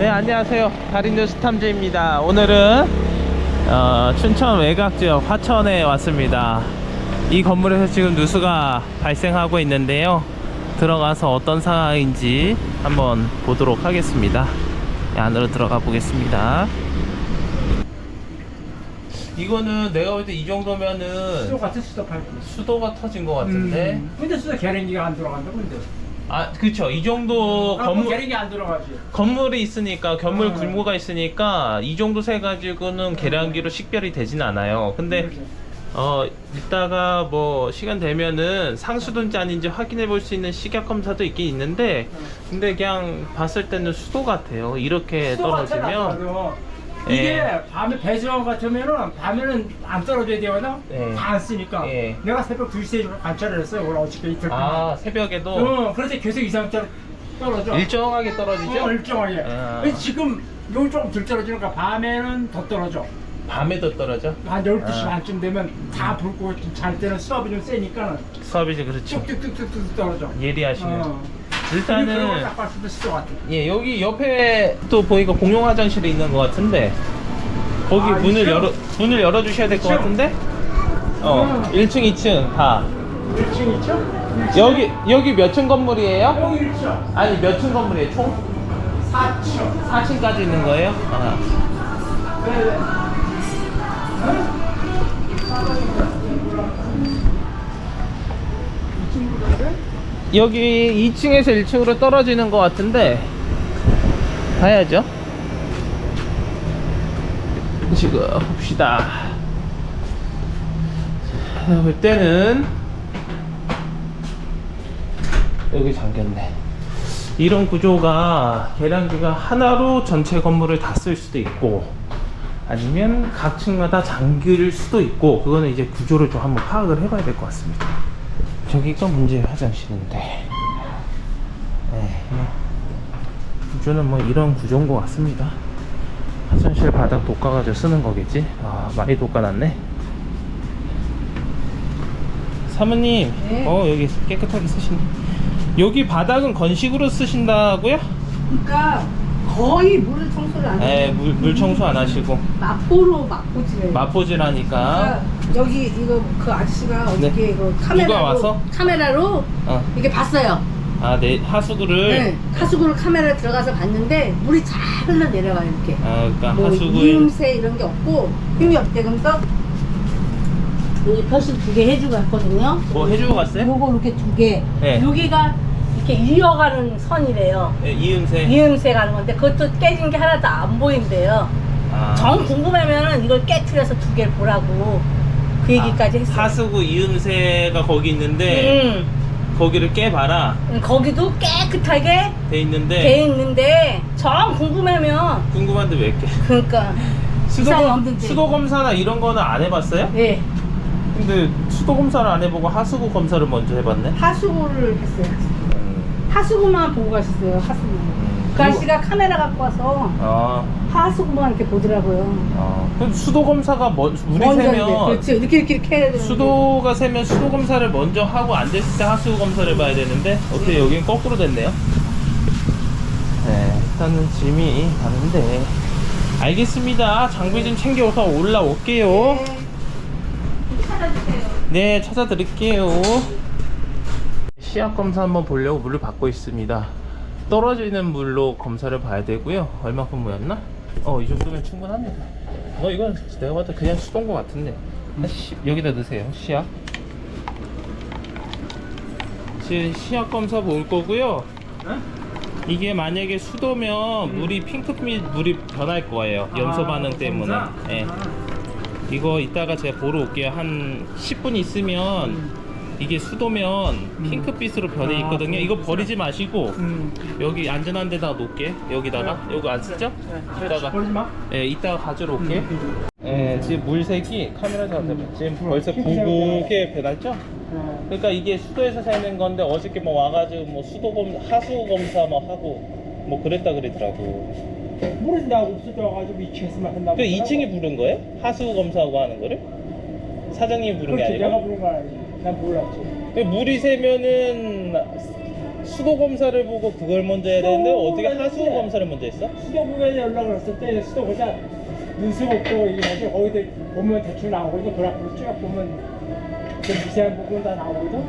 네 안녕하세요. 달인뉴스 탐지입니다. 오늘은 어, 춘천 외곽지역 화천에 왔습니다. 이 건물에서 지금 누수가 발생하고 있는데요. 들어가서 어떤 상황인지 한번 보도록 하겠습니다. 네, 안으로 들어가 보겠습니다. 이거는 내가 볼 때 이 정도면은 수도 같은 수도. 수도가 터진 것 같은데? 음, 근데 수도 계량기가 안 들어간다 근데. 아 그쵸 이 정도 아, 건물 계량기 안 들어가지. 건물이 있으니까 건물 어. 규모가 있으니까 이 정도 세 가지고는 계량기로 식별이 되진 않아요. 근데 그렇죠. 어 이따가 뭐 시간 되면은 상수도인지 아닌지 확인해 볼 수 있는 식약 검사도 있긴 있는데 근데 그냥 봤을 때는 수도 같아요. 이렇게 수도 떨어지면 그래도. 예. 이게 밤에 배수원 같으면은 밤에는 안 떨어져야 되거든. 예. 다 안 쓰니까. 예. 내가 새벽 2시에 관찰을 했어요. 오늘 어저께 이틀 동안. 아 새벽에도 어, 그래서 계속 이상처럼 떨어져. 일정하게 떨어지죠. 어, 일정하게. 아. 근데 지금 여기 조금 덜 떨어지니까 밤에는 더 떨어져. 밤에도 떨어져. 한 12시 아. 반쯤 되면 다 불고 잘 때는 수압이 좀 세니까 수압이 이제 그렇죠. 뚝뚝뚝뚝뚝 떨어져. 예리하시네요. 어. 일단은. 예, 여기 옆에 또 보니까 공용 화장실이 있는 것 같은데 거기 아, 문을 이층? 열어 문을 열어 주셔야 될 것 이층? 같은데. 어, 음. 1층, 2층 다. 1층 있죠? 여기 여기 몇 층 건물이에요? 여기 1층. 아니 몇 층 건물이에요? 총 4층. 4층까지 있는 거예요? 아. 네. 여기 2층에서 1층으로 떨어지는 것 같은데 봐야죠. 지금 봅시다. 자, 볼 때는 여기 잠겼네. 이런 구조가 계량기가 하나로 전체 건물을 다 쓸 수도 있고 아니면 각 층마다 잠길 수도 있고 그거는 이제 구조를 좀 한번 파악을 해봐야 될 것 같습니다. 저기가 문제의 화장실인데 네. 구조는 뭐 이런 구조인 것 같습니다. 화장실 바닥 돋가가지고 쓰는 거겠지? 아 많이 돋가놨네. 사모님, 네. 어 여기 깨끗하게 쓰시네. 여기 바닥은 건식으로 쓰신다고요? 그러니까 거의 물 청소를 안 네, 해요. 물, 물 청소 안 하시고 마포로 마포질해요. 마포질하니까. 그러니까 여기 이거 그 아저씨가 어저께 네. 이거 카메라로 누가 와서? 카메라로 어. 이게 봤어요. 아, 네 하수구를. 네. 하수구를 카메라 들어가서 봤는데 물이 잘 흘러 내려가요 이렇게. 아, 그러니까 뭐 하수구에 이음새 이런 게 없고 힘이 없대 그래서 여기 표시 두 개 해주고 갔거든요. 뭐 해주고 갔어요? 요거 이렇게 두 개. 네. 여기가 이렇게 이어가는 선이래요. 네, 이음새. 이음새 가는 건데 그것도 깨진 게 하나도 안 보인대요. 아. 정 궁금하면은 이걸 깨트려서 두 개를 보라고 그 얘기까지 아, 했어요. 하수구 이음새가 거기 있는데 거기를 깨봐라 음, 거기도 깨끗하게 돼 있는데 돼 있는데 정 궁금하면 궁금한데 왜 깨? 그러니까 수도, 이상이 검- 없는데. 수도 검사나 이런 거는 안 해봤어요? 예 근데 수도 검사를 안 해보고 하수구 검사를 먼저 해봤네. 하수구를 했어요. 음. 하수구만 보고 가셨어요. 하수구. 음. 그 아저씨가 카메라 갖고 와서 아, 하수구만 이렇게 보더라고요. 아. 그럼 수도 검사가 뭐, 물이 먼저인데 새면 그렇지 이렇게 이렇게 이렇게 해야 되는데 수도가 새면 수도 검사를 먼저 하고 안 됐을 때 하수구 검사를 봐야 되는데 어떻게 여긴 거꾸로 됐네요. 네, 일단은 짐이 가는데 알겠습니다. 장비 좀 챙겨서 올라올게요. 네. 네, 찾아드릴게요. 시약 검사 한번 보려고 물을 받고 있습니다. 떨어지는 물로 검사를 봐야 되고요. 얼마큼 모였나? 어, 이 정도면 충분합니다. 어, 이건 내가 봐도 그냥 수도인 것 같은데. 아, 시- 여기다 넣으세요. 시약. 지금 시약 검사 볼 거고요. 이게 만약에 수도면 물이 핑크빛 물이 변할 거예요. 염소 아, 반응 때문에. 검사? 예. 이거 이따가 제가 보러 올게요. 한 10분 있으면 이게 수도면 핑크빛으로 변해 아, 있거든요. 이거. 버리지 마시고 음. 여기 안전한 데다가 놓을게. 여기다가. 네. 이거 안 쓰죠? 네. 이따가. 버리지 마. 예, 이따가 가지러 올게. 음. 예, 지금 물색이 카메라 잡으면 지금 음. 벌써 변했죠? 네. 그러니까 이게 수도에서 새는 건데 어저께 뭐 와가지고 뭐 수도 검 하수 검사 뭐 하고 뭐 그랬다 그러더라고. 모른다고 없어져가지고 2층에서만 한다고. 그 2층이 부른 거예요? 하수 검사하고 하는 거를? 사장님이 부른 게 그렇지, 내가 아니고? 부른 거 아니지. 난 몰랐지. 그 물이 새면은 수도 검사를 보고 그걸 먼저 해야 되는데 어떻게 하수 검사를 먼저 했어? 수도국에 연락을 했을 때 수도고사 누수곡도 이게 거기도 보면 대충 나오고 이거 그래프로 쭉 보면 그 미세한 부분 다 나오거든.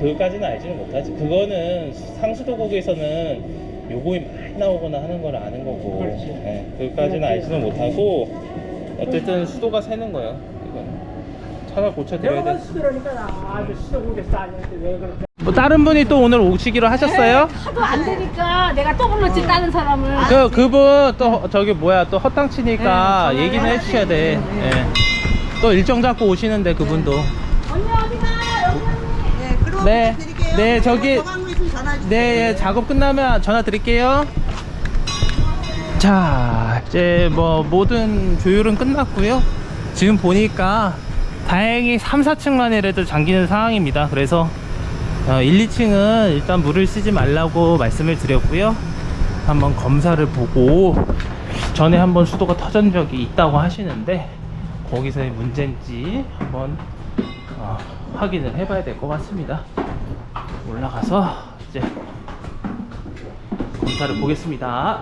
그것까지는 알지는 못하지. 그거는 상수도국에서는 요금이 많이 나오거나 하는 걸 아는 거고. 그렇지. 예, 그것까지는 알지는 못하고 어쨌든 수도가 새는 거예요. 차가 고쳐드려야 돼. 아주 왜 그렇게? 뭐 다른 분이 또 오늘 오시기로 하셨어요? 하도 안 되니까 내가 또 불렀지 다른 사람을 그 그분 또 허- 저기 뭐야 또 헛땅치니까 얘기는 해주셔야 돼. 예. 또 일정 잡고 오시는데 그분도. 언니 어디가 여기 네, 그럼 네. 드릴게요. 네, 저기- 정한 거 있으면 전화 주세요. 네, 예, 작업 끝나면 전화 드릴게요. 자, 이제 뭐 모든 조율은 끝났고요. 지금 보니까 다행히 3, 4층만이라도 잠기는 상황입니다. 그래서 어, 1, 2층은 일단 물을 쓰지 말라고 말씀을 드렸고요. 한번 검사를 보고 전에 한번 수도가 터진 적이 있다고 하시는데 거기서의 문제인지 한번 어, 확인을 해봐야 될 것 같습니다. 올라가서 이제 검사를 보겠습니다.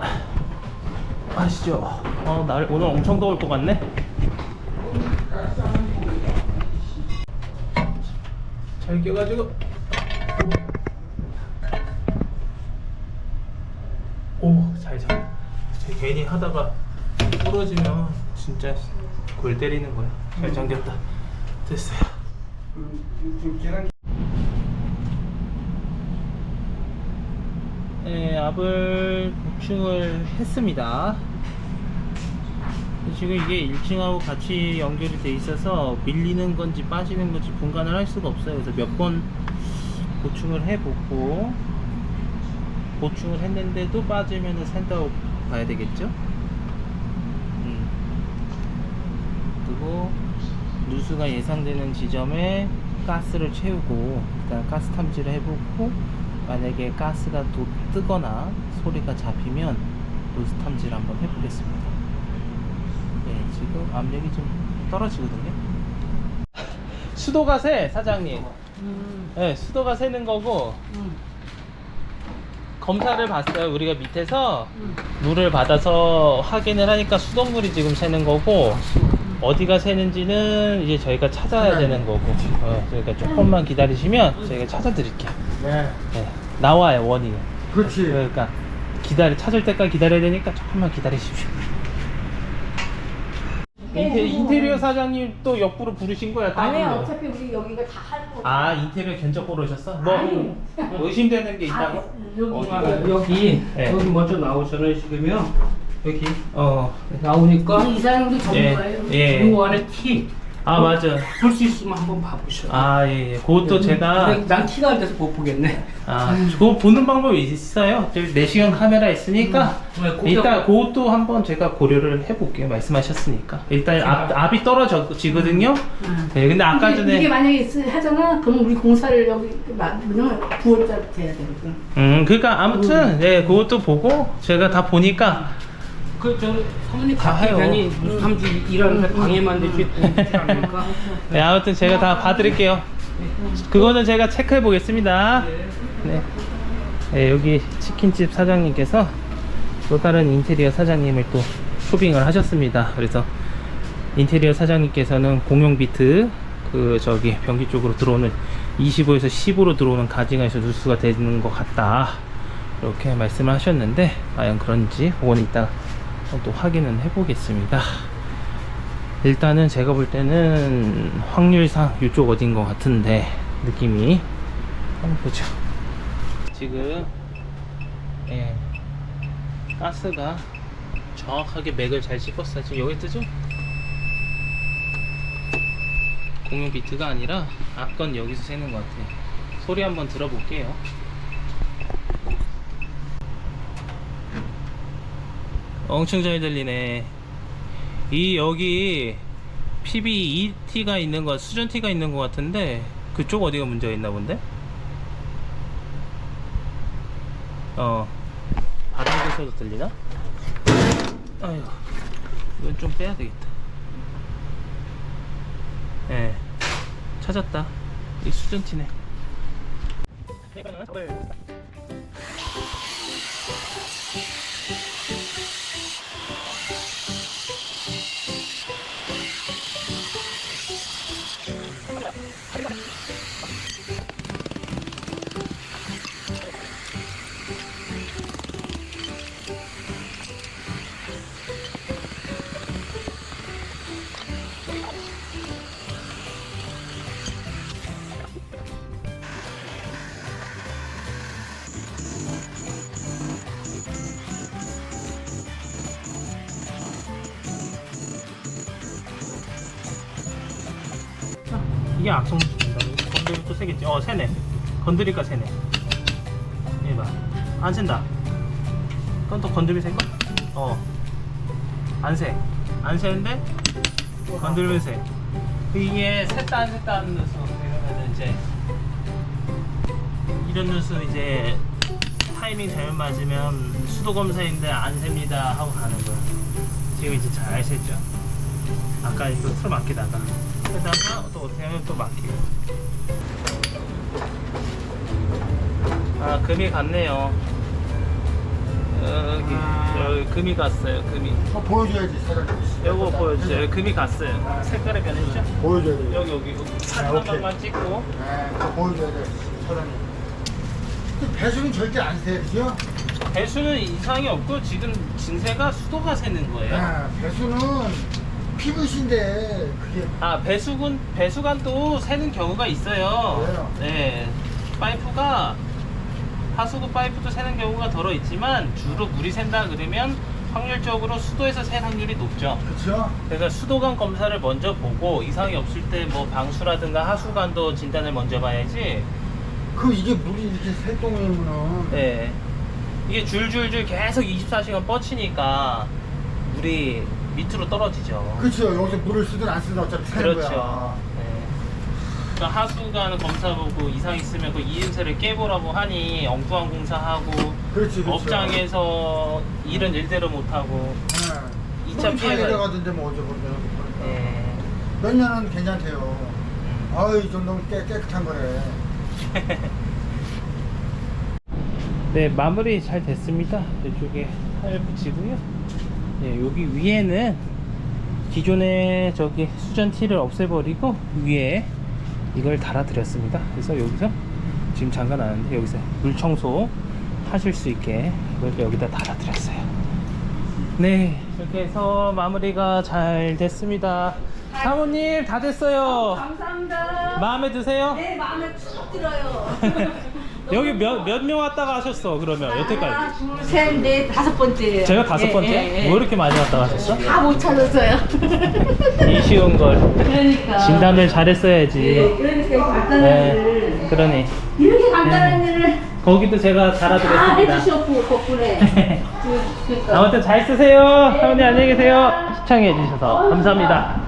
아시죠? 어, 날 오늘 엄청 더울 것 같네. 잘 껴가지고. 오, 잘 잘. 제 괜히 하다가 부러지면 진짜 골 때리는 거야. 잘 잠겼다. 됐어요. 네, 압을 보충을 했습니다. 지금 이게 1층하고 같이 연결이 돼 있어서 밀리는 건지 빠지는 건지 분간을 할 수가 없어요. 그래서 몇 번 보충을 해보고 보충을 했는데도 빠지면은 산다고 봐야 되겠죠? 음. 그리고 누수가 예상되는 지점에 가스를 채우고 일단 가스 탐지를 해보고 만약에 가스가 또 뜨거나 소리가 잡히면 누수 탐지를 한번 해보겠습니다. 네, 지금 압력이 좀 떨어지거든요. 수도가 새 사장님. 네, 수도가 새는 거고 검사를 봤어요. 우리가 밑에서 물을 받아서 확인을 하니까 수돗물이 지금 새는 거고 어디가 새는지는 이제 저희가 찾아야 되는 거고 어, 그러니까 조금만 기다리시면 저희가 찾아드릴게요. 네. 네, 나와요 원인은. 그렇지. 그러니까 기다려 찾을 때까지 기다려야 되니까 조금만 기다리십시오. 인테, 인테리어 사장님 또 역부로 부르신 거야? 아니 따로? 어차피 우리 여기가 다 할 거. 아 인테리어 견적 보러 오셨어? 뭐 아니. 의심되는 게 있다고? 여기 어디가? 여기 네. 여기 먼저 나오잖아요 지금요. 여기 어. 나오니까 이 사람도 예. 전문가예요. 예. 요 안에 티. 아 맞아. 볼 수 있으면 한번 봐보셔. 아 예. 예. 그것도 제가 근데 난 티가 안 돼서 못 보겠네. 아 그거 보는 방법이 있어요. 저기 내시경 카메라 있으니까 네, 그거- 일단 그것도 한번 제가 고려를 해볼게요. 말씀하셨으니까 일단 앞, 압이 떨어지거든요. 네, 근데 아까 이게, 전에 이게 만약에 있, 하잖아. 그럼 우리 공사를 여기 만들면 9월달부터 해야 되거든. 음 그러니까 아무튼 네 그것도 보고 제가 다 보니까 그 저 사모님 다 해요. 가뜩이니 무슨 삼지 일하는데 방해만 되지 도움되지 않을까? 네 아무튼 제가 다 봐드릴게요. 그거는 제가 체크해 보겠습니다. 네. 네, 여기 치킨집 사장님께서 또 다른 인테리어 사장님을 또 쇼빙을 하셨습니다. 그래서 인테리어 사장님께서는 공용 비트 그 저기 변기 쪽으로 들어오는 25에서 10으로 들어오는 가지가에서 누수가 되는 것 같다. 이렇게 말씀을 하셨는데 과연 그런지 그건 이따 또 확인은 해보겠습니다. 일단은 제가 볼 때는 확률상 이쪽 어딘 것 같은데 느낌이 한번 보죠. 지금 예 가스가 정확하게 맥을 잘 짚었어요. 지금 여기 뜨죠? 공용 비트가 아니라 앞건 여기서 새는 것 같아요. 소리 한번 들어볼게요. 엄청 잘 들리네. 이 여기 PB2T가 있는 거 수전 T가 있는 것 같은데 그쪽 어디가 문제가 있나 본데? 어 바닥에서도 들리나? 아유 이건 좀 빼야 되겠다. 예 찾았다. 이 수전 T네. 이게 악성 건드리면 또 세겠지. 어 세네. 건드리니까 세네. 얘봐. 안 센다. 그건 또 건드리면 세걸? 어 안 세. 안 세는데 건드리면 세. 이게 샜다 안 샜다 하는 누수 이러면 이제 이런 누수 이제 타이밍 잘못 맞으면 수도 검사인데 안 셉니다 하고 가는 거야. 지금 이제 잘 샜죠. 아까 또 틀어 막히다가 그러다가 또 어떻게 하면 또 막히고 아 금이 갔네요. 여기 여기 금이 갔어요 금이. 어, 보여줘야지 사장님. 요거 보여주세요. 여기 금이 갔어요. 색깔이 변했죠? 보여줘야 돼. 여기 여기 여기. 아, 한 오케이. 방만 찍고. 네, 그거 보여줘야 돼 사장님. 그 배수는 절대 안 세죠? 배수는 이상이 없고 지금 진세가 수도가 새는 거예요. 네, 배수는 피부신데 그게 아 배수군 배수관도 새는 경우가 있어요. 그래요? 네, 파이프가 하수구 파이프도 새는 경우가 덜어 있지만 주로 물이 샌다 그러면 확률적으로 수도에서 새 확률이 높죠. 그렇죠? 그래서 수도관 검사를 먼저 보고 이상이 없을 때 뭐 방수라든가 하수관도 진단을 먼저 봐야지. 그 이게 물이 이렇게 새똥이면은 네, 이게 줄줄줄 계속 24시간 뻗치니까 물이 밑으로 떨어지죠. 그렇죠. 여기서 물을 쓰든 안 쓰든 어차피 새는 그렇죠. 거야. 네. 그러니까 하수관 검사 보고 이상 있으면 그 이음새를 깨보라고 하니 엉뚱한 공사하고 그렇지, 그렇죠. 업장에서 일은 일대로 못하고 네. 이차 피해가- 내려가던데 뭐 어제 보면 예. 몇 년은 괜찮대요. 음. 아이 이 정도면 깨, 깨끗한 거래. 네 마무리 잘 됐습니다 이쪽에 타일 붙이고요 네, 여기 위에는 기존에 저기 수전 티를 없애버리고 위에 이걸 달아 드렸습니다 그래서 여기서 지금 잠깐 놨는데 여기서 물 청소 하실 수 있게 이걸 여기다 달아 드렸어요 네 이렇게 해서 마무리가 잘 됐습니다 사모님 다 됐어요 감사합니다. 마음에 드세요? 네, 마음에 쭉 들어요. 여기 몇 몇 명 왔다가 하셨어 그러면 여태까지 셋, 넷, 다섯 번째예요. 제가 다섯 예, 번째? 예, 예. 뭐 이렇게 많이 왔다 가셨어? 다못 찾았어요. 이 쉬운 걸 그러니까. 진단을 예, 잘했어야지 그러니까 간단한 네 일을 그러니 이렇게 간단한 일을 거기도 제가 다 달아드렸습니다 해주셨고 덕분에. 그러니까. 아무튼 잘 쓰세요 사모님 안녕히 계세요 시청해 주셔서 감사합니다